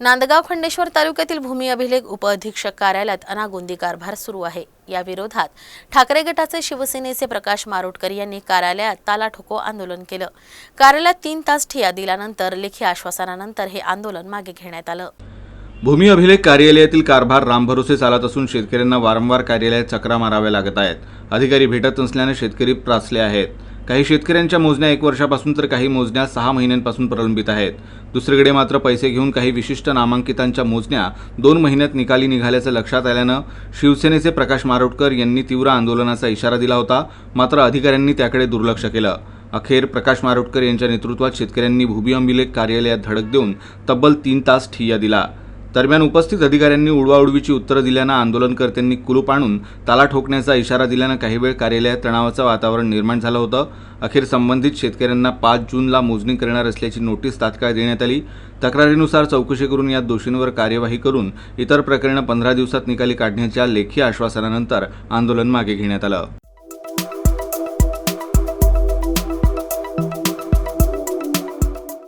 नांदगाव खंडेश्वर तालुक्यातील भूमी अभिलेख उपअधीक्षक कार्यालयात अनागोंदी कारभार सुरू आहे. या विरोधात ठाकरे गटाचे शिवसेनेचे प्रकाश मारोटकर यांनी कार्यालयात ताला ठोको आंदोलन केलं. कार्यालयात तीन तास ठिया दिल्यानंतर लेखी आश्वासनानंतर हे आंदोलन मागे घेण्यात आलं. भूमी अभिलेख कार्यालयातील कारभार रामभरोसे चालत असून शेतकऱ्यांना वारंवार कार्यालयात चक्रा माराव्या लागत आहेत. अधिकारी भेटत नसल्याने शेतकरी त्रासले आहेत. काही शेतकऱ्यांच्या मोजण्या एक वर्षापासून तर काही मोजण्या सहा महिन्यांपासून प्रलंबित आहेत. दुसरीकडे मात्र पैसे घेऊन काही विशिष्ट नामांकितांच्या मोजण्या दोन महिन्यात निकाली निघाल्याचं लक्षात आल्यानं शिवसेनेचे प्रकाश मारोटकर यांनी तीव्र आंदोलनाचा इशारा दिला होता. मात्र अधिकाऱ्यांनी त्याकडे दुर्लक्ष केलं. अखेर प्रकाश मारोटकर यांच्या नेतृत्वात शेतकऱ्यांनी भूमी अभिलेख कार्यालयात धडक देऊन तब्बल तीन तास ठिय्या दिला. दरम्यान उपस्थित अधिकाऱ्यांनी उडवाउडवीची उत्तरं दिल्यानं आंदोलनकर्त्यांनी कुलूप आणून ताला ठोकण्याचा इशारा दिल्यानं काही वेळ कार्यालयात तणावाचं वातावरण निर्माण झालं होतं. अखेर संबंधित शेतकऱ्यांना पाच जूनला मोजणी करणार असल्याची नोटीस तात्काळ देण्यात आली. तक्रारीनुसार चौकशी करून या दोषींवर कार्यवाही करून इतर प्रकरणं पंधरा दिवसात निकाली काढण्याच्या लेखी आश्वासनानंतर आंदोलन मागे घेण्यात आलं.